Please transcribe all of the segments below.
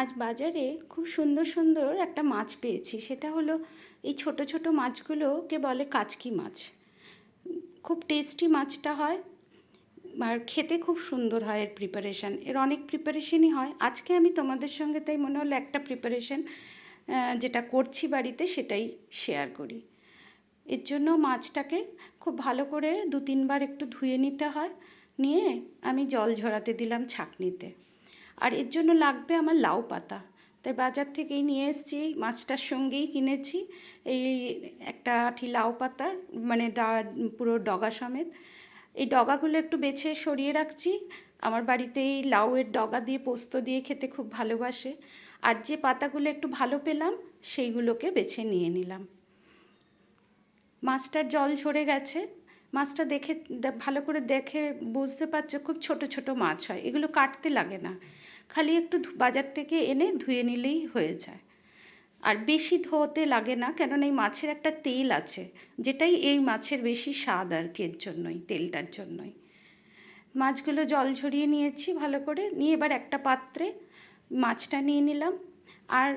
আজ বাজারে খুব সুন্দর সুন্দর একটা মাছ পেয়েছি। সেটা হলো এই ছোট ছোট মাছগুলোকে বলে কাচকি মাছ। খুব টেস্টি মাছটা হয় আর খেতে খুব সুন্দর হয় এর প্রিপারেশান এর অনেক প্রিপারেশনই হয়। আজকে আমি তোমাদের সঙ্গে তাই মনে হলো একটা প্রিপারেশন যেটা করছি বাড়িতে সেটাই শেয়ার করি। এর জন্য মাছটাকে খুব ভালো করে দু তিনবার একটু ধুয়ে নিতে হয়। নিয়ে আমি জল ঝরাতে দিলাম ছাঁকনিতে। আর এর জন্য লাগবে আমার লাউ পাতা। তাই বাজার থেকেই নিয়ে এসেছি, মাছটার সঙ্গেই কিনেছি। এই একটা আঠি লাউ পাতা মানে ডা, পুরো ডগা সমেত। এই ডগাগুলো একটু বেছে সরিয়ে রাখছি। আমার বাড়িতে এই লাউয়ের ডগা দিয়ে পোস্ত দিয়ে খেতে খুব ভালোবাসে। আর যে পাতাগুলো একটু ভালো পেলাম, সেইগুলোকে বেছে নিয়ে নিলাম। মাছটার জল ঝরে গেছে। মাছটা দেখে, ভালো করে দেখে বুঝতে পারছ, খুব ছোট ছোট মাছ হয়। এগুলো কাটতে লাগে না। খালি একটু বাজার থেকে এনে ধুয়ে নিলেই হয়ে যায়। আর বেশি ধোতে লাগে না, কেননা এই মাছের একটা তেল আছে, যেটাই এই মাছের বেশি স্বাদ আর কি এর জন্যই, তেলটার জন্যই। মাছগুলো জল ঝরিয়ে নিয়েছি ভালো করে, নিয়ে এবার একটা পাত্রে মাছটা নিয়ে নিলাম। আর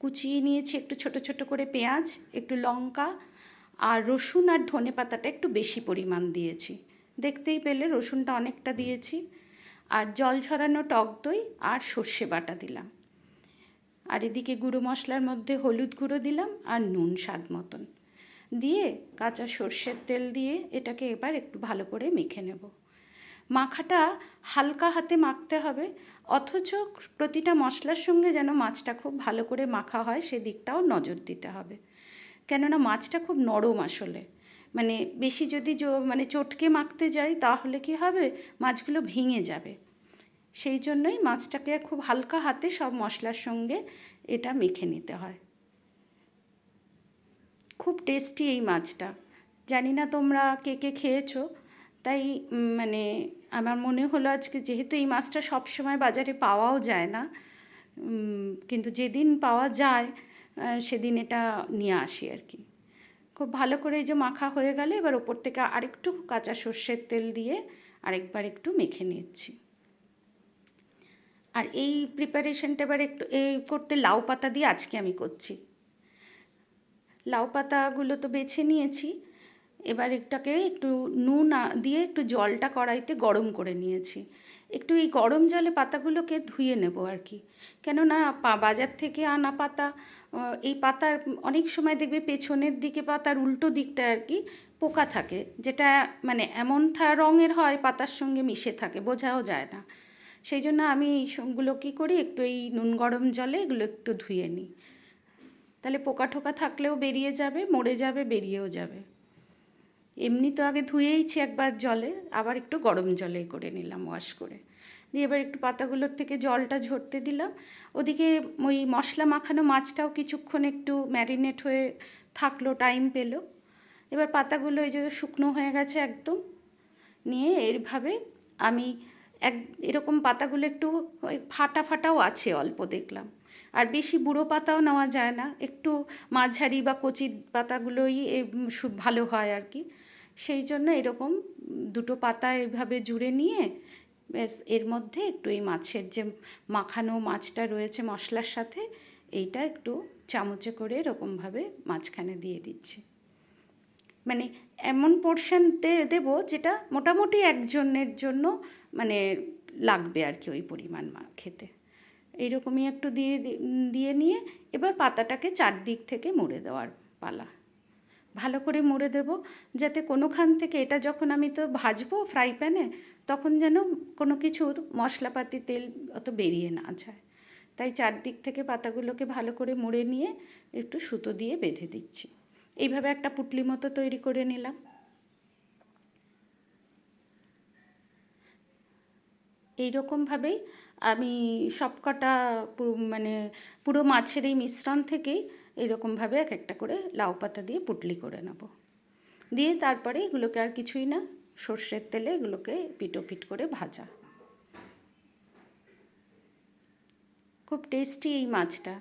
কুচিয়ে নিয়েছি একটু ছোট ছোট করে পেঁয়াজ, একটু লঙ্কা আর রসুন আর ধনে পাতাটা একটু বেশি পরিমাণ দিয়েছি। দেখতেই পেলে রসুনটা অনেকটা দিয়েছি। আর জল ঝরানো টক দই আর সর্ষে বাটা দিলাম। আর এদিকে গুঁড়ো মশলার মধ্যে হলুদ গুঁড়ো দিলাম আর নুন স্বাদ মতন। দিয়ে কাঁচা সর্ষের তেল দিয়ে এটাকে এবার একটু ভালো করে মেখে নেব। মাখাটা হালকা হাতে মাখতে হবে, অথচ প্রতিটা মশলার সঙ্গে যেন মাছটা খুব ভালো করে মাখা হয়, সেদিকটাও নজর দিতে হবে। কেননা মাছটা খুব নরম আসলে। মানে বেশি যদি মানে চটকে মাখতে যাই, তাহলে কি হবে? মাছগুলো ভেঙে যাবে। সেই জন্যই মাছটাকে খুব হালকা হাতে সব মশলার সঙ্গে এটা মেখে নিতে হয়। খুব টেস্টি এই মাছটা। জানি না তোমরা কে কে খেয়েছো, তাই মানে আমার মনে হলো আজকে যেহেতু এই মাছটা সব সময় বাজারে পাওয়াও যায় না কিন্তু যেদিন পাওয়া যায় সেদিন এটা নিয়ে আসি আর কি। খুব ভালো করে এই যে মাখা হয়ে গেলে এবার ওপর থেকে আরেকটু কাঁচা সর্ষের তেল দিয়ে আরেকবার একটু মেখে নিচ্ছি। আর এই প্রিপারেশনটা এবার একটু এই করতে লাউ পাতা দিয়ে আজকে আমি করছি। লাউ পাতাগুলো তো বেছে নিয়েছি। এবার একটাকে একটু নুন দিয়ে একটু জলটা কড়াইতে গরম করে নিয়েছি। একটু এই গরম জলে পাতাগুলোকে ধুয়ে নেব আর কি। কেননা পা, বাজার থেকে আনা পাতা এই পাতার অনেক সময় দেখবে পেছনের দিকে পাতার উল্টো দিকটা আর কি পোকা থাকে, যেটা মানে এমন রঙের হয় পাতার সঙ্গে মিশে থাকে, বোঝাও যায় না। সেই জন্য আমি এইগুলো কী করি, একটু এই নুন গরম জলে এগুলো একটু ধুয়ে নিই। তাহলে পোকা ঠোকা থাকলেও বেরিয়ে যাবে, মরে যাবে, বেরিয়েও যাবে। এমনি তো আগে ধুয়েইছি একবার জলে, আবার একটু গরম জলে করে নিলাম ওয়াশ করে। দিয়ে এবার একটু পাতাগুলোর থেকে জলটা ঝরতে দিলাম। ওদিকে ওই মশলা মাখানো মাছটাও কিছুক্ষণ একটু ম্যারিনেট হয়ে থাকল টাইম পেল। এবার পাতাগুলো এই যে শুকনো হয়ে গেছে একদম, নিয়ে এইভাবে আমি এক, এরকম পাতাগুলো একটু ফাটা ফাটাও আছে, অল্প দেখলাম। আর বেশি বুড়ো পাতাও নেওয়া যায় না। একটু মাঝারি বা কচি পাতাগুলোই ভালো হয় আর কি। সেই জন্য এরকম দুটো পাতা এভাবে জুড়ে নিয়ে ব্যাস এর মধ্যে একটু এই মাছের যে মাখানো মাছটা রয়েছে মশলার সাথে, এইটা একটু চামচে করে এরকমভাবে মাঝখানে দিয়ে দিচ্ছি। মানে এমন পোর্শন দেবো যেটা মোটামুটি একজনের জন্য মানে লাগবে আর কি ওই পরিমাণ মা, খেতে। এইরকমই একটু দিয়ে দিয়ে নিয়ে এবার পাতাটাকে চারদিক থেকে মুড়ে দেওয়ার পালা। ভালো করে মুড়ে দেব যাতে কোনোখান থেকে এটা যখন আমি তো ভাজবো ফ্রাই প্যানে, তখন যেন কোনো কিছুর মশলাপাতি, তেল অত বেরিয়ে না যায়। তাই চারদিক থেকে পাতাগুলোকে ভালো করে মুড়ে নিয়ে একটু সুতো দিয়ে বেঁধে দিচ্ছি। এইভাবে একটা পুটলি মতো তৈরি করে নিলাম। এইরকমভাবেই আমি সবকটা মানে পুরো মাছের এই মিশ্রণ থেকেই এরকমভাবে এক একটা করে লাউ পাতা দিয়ে পুটলি করে নেব। দিয়ে তারপরে এগুলোকে আর কিছুই না, সর্ষের তেলে এগুলোকে পিটো পিট করে ভাজা। খুব টেস্টি এই মাছটা।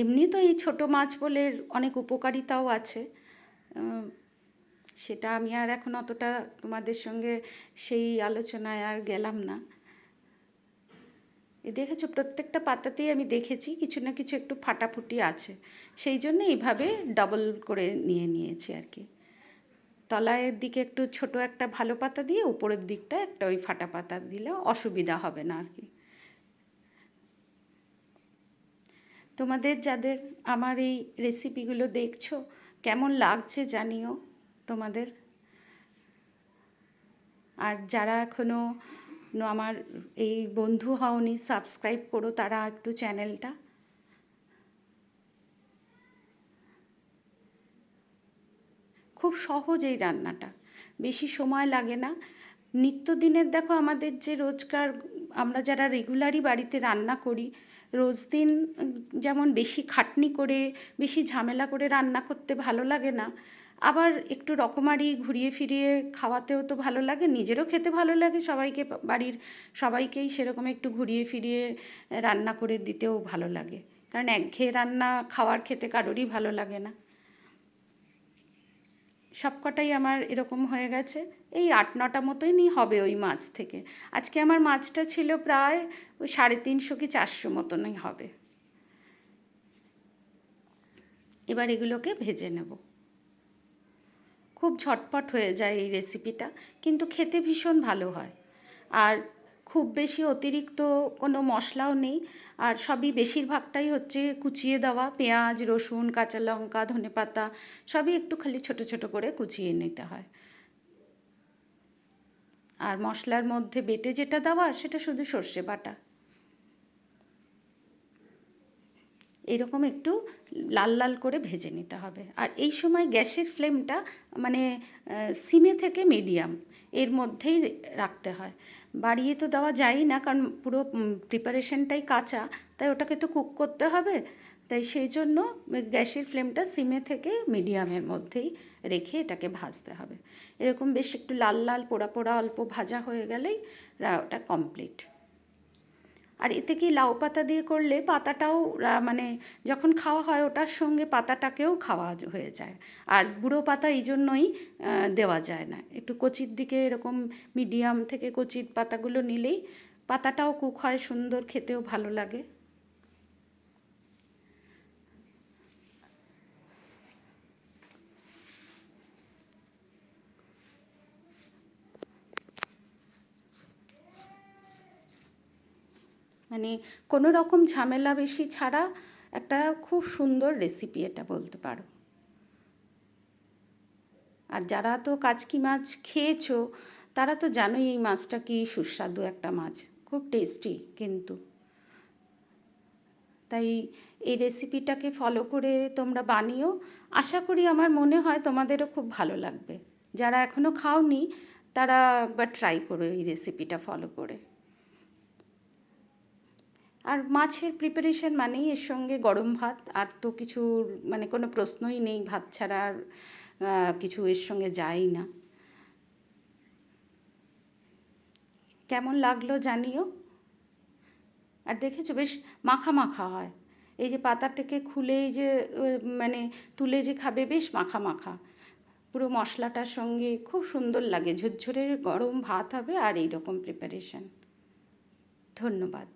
এমনি তো এই ছোটো মাছ বলে অনেক উপকারিতাও আছে। সেটা আমি আর এখন অতটা তোমাদের সঙ্গে সেই আলোচনায় আর গেলাম না। এ দেখেছ, প্রত্যেকটা পাতাতেই আমি দেখেছি কিছু না কিছু একটু ফাটাফুটি আছে। সেই জন্য এইভাবে ডাবল করে নিয়ে নিয়েছি আর কি। তলায়ের দিকে একটু ছোট একটা ভালো পাতা দিয়ে, উপরের দিকটা একটা ওই ফাটা পাতা দিলে অসুবিধা হবে না আর কি। তোমাদের যাদের আমার এই রেসিপিগুলো দেখছ, কেমন লাগছে জানিও। তোমাদের। আর যারা এখনও আমার এই বন্ধু হওনি সাবস্ক্রাইব করো তারা একটু চ্যানেলটা খুব সহজ এই রান্নাটা, বেশি সময় লাগে না। নিত্যদিনের দেখো আমাদের যে রোজকার, আমরা যারা রেগুলারই বাড়িতে রান্না করি, রোজ দিন যেমন বেশি খাটনি করে, বেশি ঝামেলা করে রান্না করতে ভালো লাগে না আবার একটু রকমারি ঘুরিয়ে ফিরিয়ে খাওয়াতেও তো ভালো লাগে, নিজেরও খেতে ভালো লাগে, সবাইকে বাড়ির সবাইকেই সেরকম একটু ঘুরিয়ে ফিরিয়ে রান্না করে দিতেও ভালো লাগে। কারণ একঘেয়ে রান্না খাওয়ার খেতে কারোরই ভালো লাগে না। সবকটাই আমার এরকম হয়ে গেছে, এই আট নটা মতোই নি হবে ওই মাছ থেকে। আজকে আমার মাছটা ছিল প্রায় ওই সাড়ে তিনশো কি চারশো মতনই হবে। এবার এগুলোকে ভেজে নেব। ঝটপট হয়ে যায় এই রেসিপিটা কিন্তু খেতে ভীষণ ভালো হয়। আর খুব বেশি অতিরিক্ত কোনো মশলাও নেই। আর সবই বেশিরভাগটাই হচ্ছে কুচিয়ে দেওয়া। পেঁয়াজ, রসুন, কাঁচা লঙ্কা, ধনে পাতা, সবই একটু খালি ছোট ছোট করে কুচিয়ে নিতে হয়। আর মশলার মধ্যে বেটে যেটা দেওয়ার, সেটা শুধু সর্ষে বাটা। এরকম একটু লাল লাল করে ভেজে নিতে হবে। আর এই সময় গ্যাসের ফ্লেমটা মানে সিমে থেকে মিডিয়াম এর মধ্যেই রাখতে হয়। বাড়িয়ে তো দেওয়া যায়ই না, কারণ পুরো প্রিপারেশনটাই কাঁচা, তাই ওটাকে তো কুক করতে হবে। তাই সেই জন্য গ্যাসের ফ্লেমটা সিমে থেকে মিডিয়ামের মধ্যেই রেখে এটাকে ভাজতে হবে। এরকম বেশ একটু লাল লাল পোড়া পোড়া অল্প ভাজা হয়ে গেলেই ওটা কমপ্লিট আর এতে কি লাউ পাতা দিয়ে করলে পাতাটাও মানে যখন খাওয়া হয় ওটার সঙ্গে পাতাটাকেও খাওয়া হয়ে যায়। আর বুড়ো পাতা এই জন্যই দেওয়া যায় না। একটু কচির দিকে এরকম মিডিয়াম থেকে কচির পাতাগুলো নিলেই পাতাটাও কুক হয়, সুন্দর, খেতেও ভালো লাগে। মানে কোনো রকম ঝামেলা বেশি ছাড়া একটা খুব সুন্দর রেসিপি এটা বলতে পারো। আর যারা তো কাচকি মাছ খেয়েছো, তারা তো জানোই এই মাছটা কি সুস্বাদু একটা মাছ। খুব টেস্টি কিন্তু। তাই এই রেসিপিটাকে ফলো করে তোমরা বানিও। আশা করি আমার মনে হয় তোমাদেরও খুব ভালো লাগবে। যারা এখনও খাওনি, তারা একবার ট্রাই করো এই রেসিপিটা ফলো করে। আর মাছের প্রিপারেশন মানেই এর সঙ্গে গরম ভাত, আর তো কিছু মানে কোনো প্রশ্নই নেই, ভাত ছাড়া আর কিছু এর সঙ্গে যায়ই না। কেমন লাগল জানিও? আর দেখেছ, বেশ মাখা মাখা হয়। এই যে পাতাটাকে খুলে এই যে মানে তুলে যে খাবে, বেশ মাখা মাখা। পুরো মশলাটার সঙ্গে খুব সুন্দর লাগে। ঝুরঝুরে গরম ভাত হবে আর এই রকম প্রিপারেশন ধন্যবাদ।